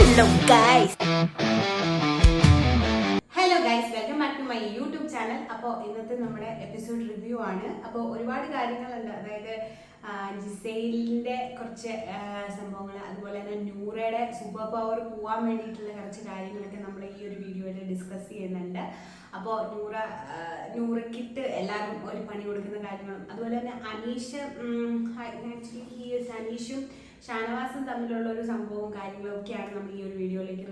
Hello guys. Hello guys welcome back to my YouTube channel അപ്പോൾ ഇന്നത്തെ നമ്മുടെ episode review ആണ്. അപ്പോൾ ഒരുപാട് കാര്യങ്ങളുണ്ട്. അതായത് ജിസൈലിന്റെ കുറച്ച് സംഭവങ്ങൾ അതുപോലെ തന്നെ നൂറയുടെ സൂപ്പർ പവർ പോകാൻ വേണ്ടിയിട്ടുള്ള കുറച്ച് കാര്യങ്ങളൊക്കെ നമ്മൾ ഈ ഒരു വീഡിയോയിൽ ഡിസ്കസ് ചെയ്യുന്നുണ്ട്. അപ്പോൾ നൂറ നൂറക്കിട്ട് എല്ലാവരും ഒരു പണി കൊടുക്കുന്ന കാര്യങ്ങളും അതുപോലെ തന്നെ അനീഷ് ആക്ച്വലി ഈ അനീഷും ഷാനവാസും തമ്മിലുള്ള ഒരു സംഭവവും കാര്യങ്ങളും ഒക്കെയാണ് നമ്മൾ ഈ ഒരു വീഡിയോയിലേക്ക്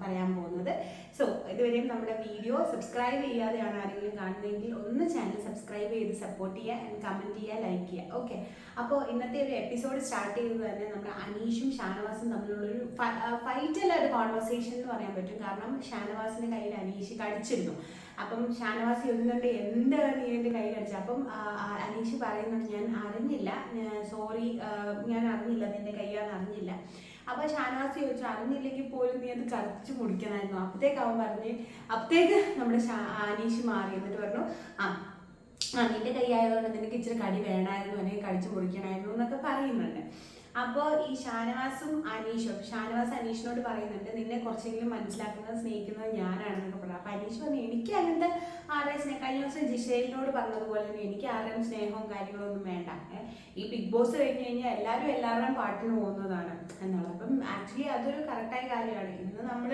പറയാൻ പോകുന്നത്. സോ ഇതുവരെയും നമ്മുടെ വീഡിയോ സബ്സ്ക്രൈബ് ചെയ്യാതെയാണ് ആരെങ്കിലും കാണുന്നതെങ്കിൽ ഒന്ന് ചാനൽ സബ്സ്ക്രൈബ് ചെയ്ത് സപ്പോർട്ട് ചെയ്യുക കമന്റ് ചെയ്യുക ലൈക്ക് ചെയ്യുക. ഓക്കെ അപ്പോൾ ഇന്നത്തെ ഒരു എപ്പിസോഡ് സ്റ്റാർട്ട് ചെയ്തത് തന്നെ നമ്മുടെ അനീഷും ഷാനവാസും തമ്മിലുള്ളൊരു ഫൈറ്റ് അല്ല ഒരു കോൺവെർസേഷൻ എന്ന് പറയാൻ പറ്റും. കാരണം ഷാനവാസിന്റെ കയ്യിൽ അനീഷ് കടിച്ചിരുന്നു. അപ്പം ഷാനവാസ് ചോദിക്കുന്നുണ്ട് എന്ത് നീ എന്റെ കൈ കടിച്ചത് അപ്പം അനീഷ് പറയുന്നുണ്ട് ഞാൻ അറിഞ്ഞില്ല. സോറി ഞാൻ അറിഞ്ഞില്ല നിന്റെ കൈയാന്ന് അറിഞ്ഞില്ല. അപ്പൊ ഷാനവാസ് ചോദിച്ചു അറിഞ്ഞില്ലെങ്കിൽ പോലും നീ അത് കറച്ച് മുടിക്കണമായിരുന്നു അപ്പത്തേക്ക് അവൻ പറഞ്ഞ് അപ്പത്തേക്ക് നമ്മുടെ അനീഷ് മാറി. എന്നിട്ട് പറഞ്ഞു ആ ആ നിന്റെ കൈ ആയതുകൊണ്ട് നിനക്ക് ഇച്ചിരി കടി വേണമായിരുന്നു. അല്ലെങ്കിൽ കടിച്ചു മുറിക്കണമായിരുന്നു എന്നൊക്കെ പറയുന്നുണ്ട്. അപ്പോൾ ഈ ഷാനവാസും അനീഷും ഷാനവാസ് അനീഷിനോട് പറയുന്നുണ്ട് നിന്നെ കുറച്ചെങ്കിലും മനസ്സിലാക്കുന്നത് സ്നേഹിക്കുന്നത് ഞാനാണെന്നൊക്കെ പറഞ്ഞു. അപ്പോൾ അനീഷ് പറഞ്ഞു എനിക്ക് അങ്ങനത്തെ ആരെയും സ്നേഹം കഴിഞ്ഞ ദിവസം ജിഷേലിനോട് പറഞ്ഞതുപോലെ തന്നെ എനിക്ക് ആരുടെയും സ്നേഹവും കാര്യങ്ങളും ഒന്നും വേണ്ട ഈ ബിഗ് ബോസ് കഴിഞ്ഞ് കഴിഞ്ഞാൽ എല്ലാവരും എല്ലാവരുടെയും പാട്ടിന് പോകുന്നതാണ് എന്നുള്ളത്. അപ്പം ആക്ച്വലി അതൊരു കറക്റ്റായ കാര്യമാണ്. ഇന്ന് നമ്മൾ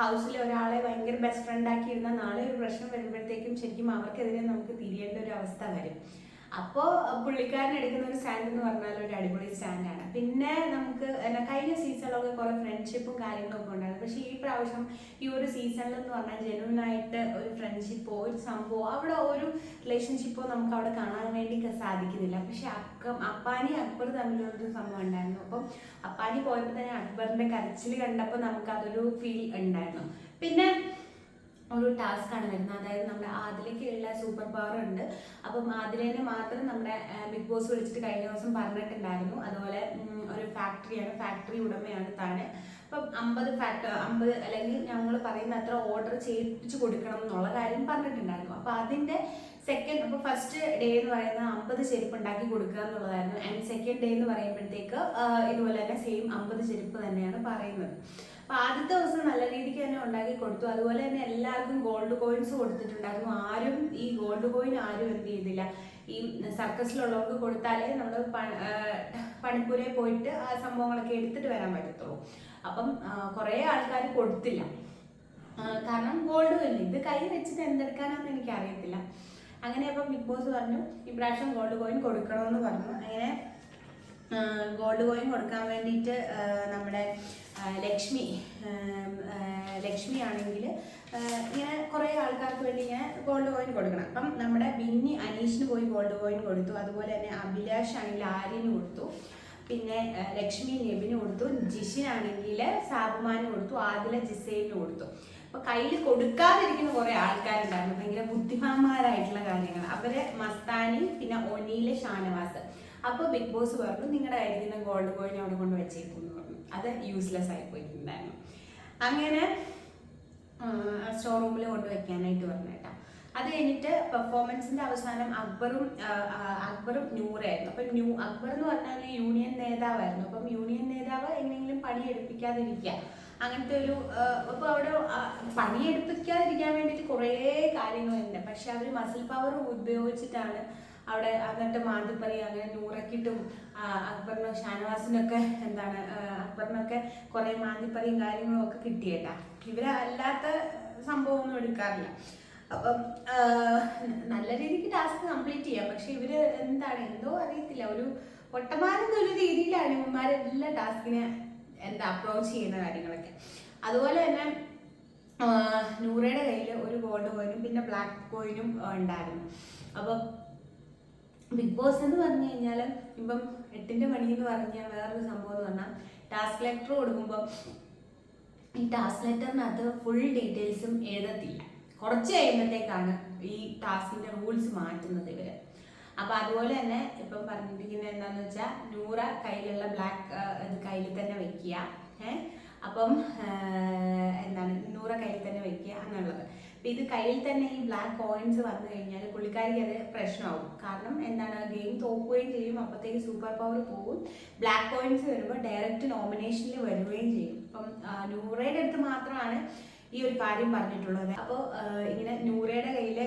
ഹൗസിൽ ഒരാളെ ഭയങ്കര ബെസ്റ്റ് ഫ്രണ്ട് ആക്കിയിരുന്ന നാളെ ഒരു പ്രശ്നം വരുമ്പോഴത്തേക്കും ശരിക്കും അവർക്കെതിരെ നമുക്ക് തിരിയേണ്ട ഒരു അവസ്ഥ വരും. അപ്പോൾ പുള്ളിക്കാരൻ എടുക്കുന്ന ഒരു സ്റ്റാൻഡ് എന്ന് പറഞ്ഞാൽ ഒരു അടിപൊളി സ്റ്റാൻഡാണ് പിന്നെ നമുക്ക് കഴിഞ്ഞ സീസണിലൊക്കെ കുറേ ഫ്രണ്ട്ഷിപ്പും കാര്യങ്ങളൊക്കെ ഉണ്ടായിരുന്നു. പക്ഷേ ഈ പ്രാവശ്യം ഈ ഒരു സീസണിൽ എന്ന് പറഞ്ഞാൽ ജെനുവൻ ആയിട്ട് ഒരു ഫ്രണ്ട്ഷിപ്പോ ഒരു സംഭവമോ അവിടെ ഒരു റിലേഷൻഷിപ്പോ നമുക്ക് അവിടെ കാണാൻ വേണ്ടി സാധിക്കുന്നില്ല. പക്ഷെ അക്കം അപ്പാനി അക്ബർ തമ്മിലൊരു സംഭവം ഉണ്ടായിരുന്നു. അപ്പം അപ്പാനി പോയപ്പോൾ തന്നെ അക്ബറിന്റെ കരച്ചിൽ കണ്ടപ്പോൾ നമുക്ക് അതൊരു ഫീൽ ഉണ്ടായിരുന്നു. പിന്നെ ഒരു ടാസ്ക് ആണ് വരുന്നത്. അതായത് നമ്മുടെ ആദിലേക്കുള്ള സൂപ്പർ പവർ ഉണ്ട്. അപ്പം ആദിലേനെ മാത്രം നമ്മുടെ ബിഗ് ബോസ് വിളിച്ചിട്ട് കഴിഞ്ഞ ദിവസം പറഞ്ഞിട്ടുണ്ടായിരുന്നു. അതുപോലെ ഒരു ഫാക്ടറിയാണ് ഫാക്ടറി ഉടമയാണ് താന്. അപ്പം അമ്പത് ഫാക്ട അമ്പത് അല്ലെങ്കിൽ ഞങ്ങൾ പറയുന്ന അത്ര ഓർഡർ ചെയ്യിപ്പിച്ച് കൊടുക്കണം എന്നുള്ള കാര്യം പറഞ്ഞിട്ടുണ്ടായിരുന്നു. അപ്പം അതിന്റെ സെക്കൻഡ് അപ്പോൾ ഫസ്റ്റ് ഡേ എന്ന് പറയുന്നത് അമ്പത് ചെരുപ്പ് ഉണ്ടാക്കി കൊടുക്കുക എന്നുള്ളതായിരുന്നു. ആൻഡ് സെക്കൻഡ് ഡേ എന്ന് പറയുമ്പോഴത്തേക്ക് ഇതുപോലെ തന്നെ സെയിം അമ്പത് ചെരുപ്പ് തന്നെയാണ് പറയുന്നത്. അപ്പൊ ആദ്യത്തെ ദിവസം നല്ല രീതിക്ക് തന്നെ ഉണ്ടാക്കി കൊടുത്തു. അതുപോലെ തന്നെ എല്ലാവർക്കും ഗോൾഡ് കോയിൻസ് കൊടുത്തിട്ടുണ്ടായിരുന്നു. ആരും ഈ ഗോൾഡ് കോയിൻ ആരും എന്ത് ചെയ്തില്ല. ഈ സർക്കസിലുള്ളവർക്ക് കൊടുത്താലേ നമ്മൾ പണിപ്പുരയിൽ പോയിട്ട് ആ സംഭവങ്ങളൊക്കെ എടുത്തിട്ട് വരാൻ പറ്റത്തുള്ളൂ. അപ്പം കുറേ ആൾക്കാർ കൊടുത്തില്ല. കാരണം ഗോൾഡ് കോയിൻ ഇത് കൈ വെച്ചിട്ട് എന്തെടുക്കാനാന്ന് എനിക്ക് അറിയത്തില്ല അങ്ങനെ അപ്പം ബിഗ് ബോസ് പറഞ്ഞു ഇപ്രാവശ്യം ഗോൾഡ് കോയിൻ കൊടുക്കണമെന്ന് പറഞ്ഞു. അങ്ങനെ ഗോൾഡ് കോയിൻ കൊടുക്കാൻ വേണ്ടിയിട്ട് നമ്മുടെ ലക്ഷ്മി ലക്ഷ്മി ആണെങ്കിൽ ഇങ്ങനെ കുറേ ആൾക്കാർക്ക് വേണ്ടി ഇങ്ങനെ ഗോൾഡ് കോയിൻ കൊടുക്കണം. അപ്പം നമ്മുടെ ബിന്നി അനീഷിന് പോയി ഗോൾഡ് കോയിൻ കൊടുത്തു. അതുപോലെ തന്നെ അഭിലാഷ് ആണെങ്കിൽ ആര്യന് കൊടുത്തു. പിന്നെ ലക്ഷ്മി നെബിന് കൊടുത്തു. ജിഷിനാണെങ്കിൽ സാബുമാന് കൊടുത്തു. ആദില ജിസൈലിന് കൊടുത്തു. അപ്പൊ കയ്യിൽ കൊടുക്കാതിരിക്കുന്ന കുറെ ആൾക്കാരുണ്ടായിരുന്നു. ഭയങ്കര ബുദ്ധിമാന്മാരായിട്ടുള്ള കാര്യങ്ങൾ. അവരെ മസ്താനി പിന്നെ ഒനിയിലെ ഷാനവാസ്. അപ്പോൾ ബിഗ് ബോസ് പറഞ്ഞു നിങ്ങളുടെ കയ്യിൽ ഗോൾഡ് കോയിൻ അവിടെ കൊണ്ട് വെച്ചേക്കും പറഞ്ഞു. അത് യൂസ്ലെസ് ആയി പോയിട്ടുണ്ടായിരുന്നു അങ്ങനെ സ്റ്റോർ റൂമിൽ കൊണ്ട് വെക്കാനായിട്ട് പറഞ്ഞു അത് കഴിഞ്ഞിട്ട് പെർഫോമൻസിന്റെ അവസാനം അക്ബറും അക്ബറും നൂറായിരുന്നു അപ്പം ന്യൂ അക്ബർ എന്ന് പറഞ്ഞാൽ യൂണിയൻ നേതാവായിരുന്നു. അപ്പം യൂണിയൻ നേതാവ് എങ്ങനെയെങ്കിലും പണിയെടുപ്പിക്കാതിരിക്കുക. അങ്ങനത്തെ ഒരു അപ്പോൾ അവിടെ പണിയെടുപ്പിക്കാതിരിക്കാൻ വേണ്ടിയിട്ട് കുറേ കാര്യങ്ങളുണ്ട്. പക്ഷെ അവർ മസിൽ പവർ ഉപയോഗിച്ചിട്ടാണ് അവിടെ എന്നിട്ട് മാന്തിപ്പറി അങ്ങനെ നൂറക്കിട്ടും അക്ബറിനും ഷാനവാസിനൊക്കെ എന്താണ് അക്ബറിനൊക്കെ കുറേ മാന്തിപ്പറിയും കാര്യങ്ങളും ഒക്കെ കിട്ടിയേട്ടാ. ഇവർ അല്ലാത്ത സംഭവമൊന്നും എടുക്കാറില്ല. അപ്പം നല്ല രീതിക്ക് ടാസ്ക് കംപ്ലീറ്റ് ചെയ്യാം. പക്ഷെ ഇവർ എന്താണ് എന്തോ അറിയത്തില്ല. ഒരു ഒട്ടമാരെന്നൊരു രീതിയിലാണ് ഇവന്മാരെല്ലാ ടാസ്കിനെ എന്താ അപ്രോച്ച് ചെയ്യുന്ന കാര്യങ്ങളൊക്കെ. അതുപോലെ തന്നെ നൂറയുടെ കയ്യിൽ ഒരു ഗോൾഡ് കോയിനും പിന്നെ ബ്ലാക്ക് കോയിനും ഉണ്ടായിരുന്നു. അപ്പം ബിഗ് ബോസ് എന്ന് പറഞ്ഞു കഴിഞ്ഞാൽ ഇപ്പം എട്ടിന്റെ പണി എന്ന് പറഞ്ഞാൽ വേറൊരു സംഭവം എന്ന് പറഞ്ഞാൽ ടാസ്ക് ലെറ്റർ കൊടുക്കുമ്പോൾ ഈ ടാസ്ക് ലെറ്ററിനകത്ത് ഫുൾ ഡീറ്റെയിൽസും എഴുതത്തില്ല. കുറച്ച് കഴിയുമ്പോഴത്തേക്കാണ് ഈ ടാസ്കിന്റെ റൂൾസ് മാറ്റുന്നത് ഇവർ. അപ്പൊ അതുപോലെ തന്നെ ഇപ്പം പറഞ്ഞിരിക്കുന്നത് എന്താന്ന് വെച്ചാൽ നൂറ കയ്യിലുള്ള ബ്ലാക്ക് ഇത് കയ്യിൽ തന്നെ വെക്കുക. ഏഹ് അപ്പം എന്താണ് നൂറ കയ്യിൽ തന്നെ വെക്കുക എന്നുള്ളത്. ഇത് കയ്യിൽ തന്നെ ഈ ബ്ലാക്ക് കോയിൻസ് വന്നു കഴിഞ്ഞാൽ പുള്ളിക്കാരിക്ക് അത് പ്രശ്നമാകും കാരണം എന്താണ് ഗെയിം തോക്കുകയും ചെയ്യും അപ്പോഴത്തേക്ക് സൂപ്പർ പവർ പോകും ബ്ലാക്ക് കോയിൻസ് വരുമ്പോൾ ഡയറക്റ്റ് നോമിനേഷനിൽ വരികയും ചെയ്യും. അപ്പം ആ, നൂറയുടെ അടുത്ത് മാത്രമാണ് ഈ ഒരു കാര്യം പറഞ്ഞിട്ടുള്ളത്. അപ്പോൾ ഇങ്ങനെ നൂറയുടെ കയ്യിൽ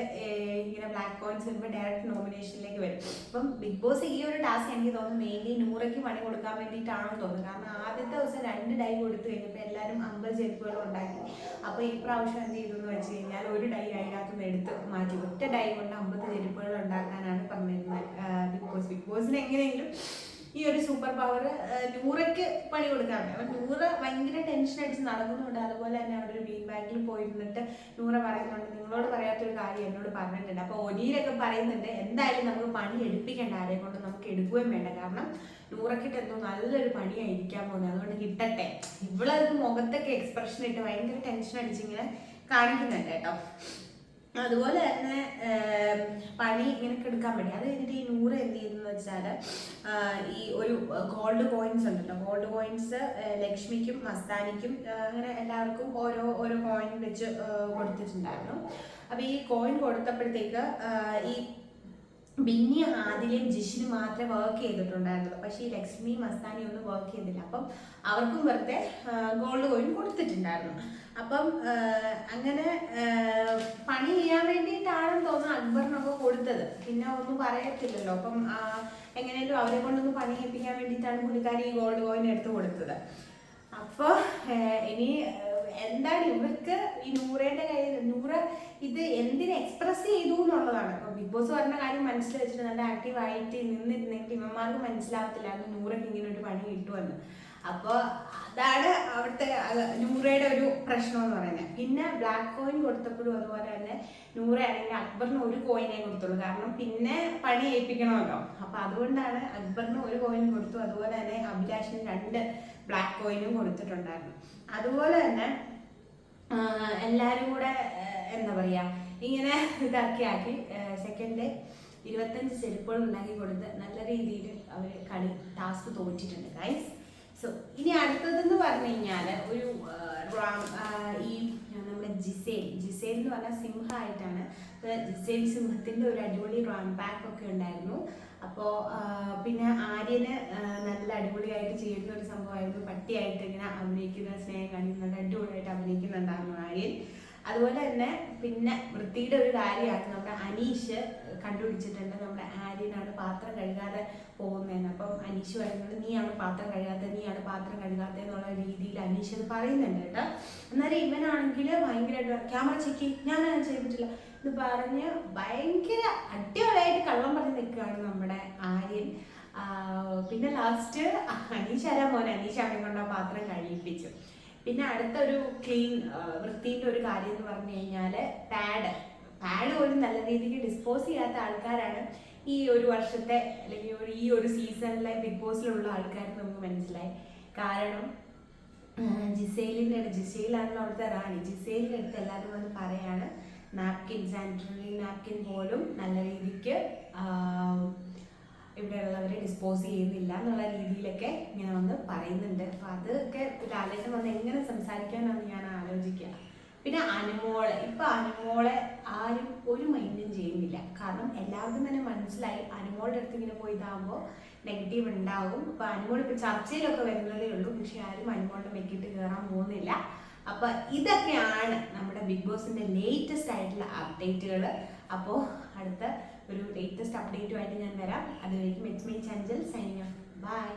ഇങ്ങനെ ബ്ലാക്ക് കോയിൻസ് വരുമ്പോൾ ഡയറക്റ്റ് നോമിനേഷനിലേക്ക് വരും. അപ്പം ബിഗ് ബോസ് ഈ ഒരു ടാസ്ക് എനിക്ക് തോന്നുന്നു മെയിൻലി നൂറയ്ക്ക് പണി കൊടുക്കാൻ വേണ്ടിയിട്ടാണെന്ന് തോന്നുന്നു. കാരണം ആദ്യത്തെ ദിവസം രണ്ട് ഡൈ കൊടുത്തു കഴിഞ്ഞപ്പോൾ എല്ലാവരും അമ്പത് ചെരുപ്പുകൾ ഉണ്ടാക്കി. അപ്പോൾ ഈ പ്രാവശ്യം എന്ത് ചെയ്തു എന്ന് വെച്ച് കഴിഞ്ഞാൽ ഒരു ഡൈ അതിനകത്ത് നിന്ന് എടുത്ത് മാറ്റി. ഒറ്റ ഡൈ കൊണ്ട് അമ്പത് ചെരുപ്പുകൾ ഉണ്ടാക്കാനാണ് പറഞ്ഞിരുന്നത് ബിഗ് ബോസ് ബിഗ് ബോസിന് എങ്ങനെയെങ്കിലും ഈ ഒരു സൂപ്പർ പവർ നൂറയ്ക്ക് പണി കൊടുക്കാൻ അപ്പം നൂറ ഭയങ്കര ടെൻഷൻ അടിച്ച് നടക്കുന്നുണ്ട്. അതുപോലെ തന്നെ അവിടെ ഒരു ബീൻ ബാഗിൽ പോയിരുന്നിട്ട് നൂറ പറയുന്നുണ്ട്. നിങ്ങളോട് പറയാത്തൊരു കാര്യം എന്നോട് പറഞ്ഞിട്ടുണ്ട്. അപ്പോൾ ഒലിയിലൊക്കെ പറയുന്നുണ്ട് എന്തായാലും നമുക്ക് പണി എടുപ്പിക്കേണ്ട ആരെ കൊണ്ട് നമുക്ക് എടുക്കുകയും വേണ്ട. കാരണം നൂറക്കിട്ട് എന്തോ നല്ലൊരു പണിയായിരിക്കാൻ പോകുന്നത്. അതുകൊണ്ട് കിട്ടട്ടെ. ഇവളത് മുഖത്തൊക്കെ എക്സ്പ്രഷൻ ഇട്ട് ഭയങ്കര ടെൻഷൻ അടിച്ചിങ്ങനെ കാണിക്കുന്നുണ്ട് കേട്ടോ. അതുപോലെ തന്നെ പണി ഇങ്ങനെ എടുക്കാൻ വേണ്ടി. അത് കഴിഞ്ഞിട്ട് ഈ നൂറ് എന്ത് ചെയ്തെന്ന് വെച്ചാൽ ഈ ഒരു ഗോൾഡ് കോയിൻസ് ഉണ്ടല്ലോ. ഗോൾഡ് കോയിൻസ് ലക്ഷ്മിക്കും മസ്താനിക്കും അങ്ങനെ എല്ലാവർക്കും ഓരോ ഓരോ കോയിൻ വെച്ച് കൊടുത്തിട്ടുണ്ടായിരുന്നു. അപ്പോൾ ഈ കോയിൻ കൊടുത്തപ്പോഴത്തേക്ക് ഈ ബിന്നി ആദിലയും ജിഷിനും മാത്രമേ വർക്ക് ചെയ്തിട്ടുണ്ടായിരുന്നുള്ളൂ. പക്ഷേ ഈ ലക്ഷ്മി മസ്താനി ഒന്നും വർക്ക് ചെയ്തില്ല. അപ്പം അവർക്കും വെറുതെ ഗോൾഡ് കോയിൻ കൊടുത്തിട്ടുണ്ടായിരുന്നു. അപ്പം അങ്ങനെ പണി ചെയ്യാൻ വേണ്ടിയിട്ടാണെന്ന് തോന്നുന്നു അക്ബറിനൊക്കെ കൊടുത്തത്. പിന്നെ ഒന്നും പറയത്തില്ലല്ലോ. അപ്പം എങ്ങനെയാലും അവരെ കൊണ്ടൊന്ന് പണി ചെയ്യിപ്പിക്കാൻ വേണ്ടിയിട്ടാണ് പുള്ളിക്കാരി ഈ ഗോൾഡ് കോയിൻ എടുത്ത് കൊടുത്തത്. അപ്പോൾ ഇനി എന്താണ് ഇവർക്ക് ഈ നൂറേന്റെ കയ്യിൽ നൂറ് ഇത് എന്തിനെ എക്സ്പ്രസ് ചെയ്തു എന്നുള്ളതാണ്. ഇപ്പൊ ബിഗ് ബോസ് പറഞ്ഞ കാര്യം മനസ്സിൽ വെച്ചിട്ട് നല്ല ആക്റ്റീവ് ആയിട്ട് നിന്നിരുന്നെങ്കിൽ ഇവന്മാർക്ക് മനസ്സിലാവത്തില്ലായിരുന്നു നൂറൊക്കെ ഇങ്ങനെ ഒരു പണി കിട്ടുമെന്ന്. അപ്പോൾ അതാണ് അവിടുത്തെ നൂറയുടെ ഒരു പ്രശ്നം എന്ന് പറയുന്നത്. പിന്നെ ബ്ലാക്ക് കോയിൻ കൊടുത്തപ്പോഴും അതുപോലെ തന്നെ നൂറയാണെങ്കിൽ അക്ബറിന് ഒരു കോയിനേ കൊടുത്തുള്ളൂ. കാരണം പിന്നെ പണി ഏൽപ്പിക്കണമല്ലോ. അപ്പോൾ അതുകൊണ്ടാണ് അക്ബറിന് ഒരു കോയിൻ കൊടുത്തു. അതുപോലെ തന്നെ അഭിലാഷിന് രണ്ട് ബ്ലാക്ക് കോയിനും കൊടുത്തിട്ടുണ്ടായിരുന്നു. അതുപോലെ തന്നെ എല്ലാവരും കൂടെ എന്താ പറയാ ഇങ്ങനെ ഇതാക്കി ആക്കി സെക്കൻഡ് ഇരുപത്തഞ്ച് ചെരുപ്പുകൾ ഉണ്ടാക്കി കൊടുത്ത് നല്ല രീതിയിൽ അവർ കളി ടാസ്ക് തോറ്റിട്ടുണ്ട്. ഗൈസ് സോ ഇനി അടുത്തതെന്ന് പറഞ്ഞു കഴിഞ്ഞാൽ ഒരു റാം- ഈ നമ്മുടെ ജിസേൽ. ജിസേൽ എന്ന് പറഞ്ഞാൽ സിംഹമായിട്ടാണ്. ജിസേൽ സിംഹത്തിന്റെ ഒരു അടിപൊളി റാം പാക്ക് ഒക്കെ ഉണ്ടായിരുന്നു. അപ്പോൾ പിന്നെ ആര്യന് നല്ല അടിപൊളിയായിട്ട് ചെയ്യുന്ന ഒരു സംഭവമായിരുന്നു. പട്ടിയായിട്ട് ഇങ്ങനെ അഭിനയിക്കുന്ന സ്നേഹം കാണിക്കുന്നുണ്ട് അടിപൊളിയായിട്ട് അഭിനയിക്കുന്നുണ്ടായിരുന്നു ആര്യൻ. അതുപോലെ തന്നെ പിന്നെ വൃത്തിയുടെ ഒരു കാര്യമാണ് നമ്മുടെ അനീഷ് കണ്ടുപിടിച്ചിട്ടുണ്ട്. നമ്മുടെ ആര്യനാണ് പാത്രം കഴുകാതെ പോകുന്നതെന്ന്. അപ്പം അനീഷ് പറയുന്നത് നീയാണ് പാത്രം കഴുകാത്തത് നീയാണ് പാത്രം കഴുകാത്തത് എന്നുള്ള രീതിയിൽ അനീഷ് അത് പറയുന്നുണ്ട് കേട്ടോ. അന്നേരം ഇവനാണെങ്കിൽ ഭയങ്കരമായിട്ട് ക്യാമറ ചെക്ക് ഞാനത് ചെയ്തിട്ടില്ല എന്ന് പറഞ്ഞ് ഭയങ്കര അടിപൊളിയായിട്ട് കള്ളം പറഞ്ഞ് നിൽക്കുകയാണ് നമ്മുടെ ആര്യൻ. പിന്നെ ലാസ്റ്റ് അനീഷ് ആരാ മോനെ? അനീഷ് അവനെ കൊണ്ട് ആ പാത്രം കഴിയിപ്പിച്ചു പിന്നെ അടുത്തൊരു ക്ലീൻ വൃത്തിന്റെ ഒരു കാര്യം എന്ന് പറഞ്ഞു കഴിഞ്ഞാൽ പാഡ് പാഡ് പോലും നല്ല രീതിക്ക് ഡിസ്പോസ് ചെയ്യാത്ത ആൾക്കാരാണ് ഈ ഒരു വർഷത്തെ അല്ലെങ്കിൽ ഈ ഒരു സീസണിലെ ബിഗ് ബോസിലുള്ള ആൾക്കാർ നമുക്ക് മനസ്സിലായി. കാരണം ജിസേലിന്റെ ജിസേലാണല്ലോ അവിടുത്തെ റാണി. ജിസേലിന്റെ അടുത്ത് എല്ലാവരും വന്ന് പറയാണ് നാപ്കിൻ സാനിറ്ററി നാപ്കിൻ പോലും നല്ല രീതിക്ക് ഇവിടെ ഇവിടെയുള്ളവരെ ഡിസ്പോസ് ചെയ്യുന്നില്ല എന്നുള്ള രീതിയിലൊക്കെ ഇങ്ങനെ വന്ന് പറയുന്നുണ്ട്. അപ്പോൾ അതൊക്കെ ലാലേട്ടൻ വന്ന് എങ്ങനെ സംസാരിക്കാനാണ് ഞാൻ ആലോചിക്കുക. പിന്നെ അനുമോളെ ഇപ്പൊ അനുമോളെ ആരും ഒരു മൈൻഡും ചെയ്യുന്നില്ല. കാരണം എല്ലാവർക്കും തന്നെ മനസ്സിലായി അനുമോളുടെ അടുത്ത് ഇങ്ങനെ പോയി ഇതാകുമ്പോൾ നെഗറ്റീവ് ഉണ്ടാകും അപ്പൊ അനുമോൾ ഇപ്പൊ ചർച്ചയിലൊക്കെ വരുന്നതേ ഉള്ളൂ. പക്ഷെ ആരും അനുമോളുടെ മെക്കിട്ട് കയറാൻ പോകുന്നില്ല. അപ്പൊ ഇതൊക്കെയാണ് നമ്മുടെ ബിഗ് ബോസിന്റെ ലേറ്റസ്റ്റ് ആയിട്ടുള്ള അപ്ഡേറ്റുകൾ അപ്പോ അടുത്ത ഒരു ലേറ്റസ്റ്റ് അപ്ഡേറ്റുമായിട്ട് ഞാൻ വരാം. അതുവരേക്കും it's my Chanchal signing bye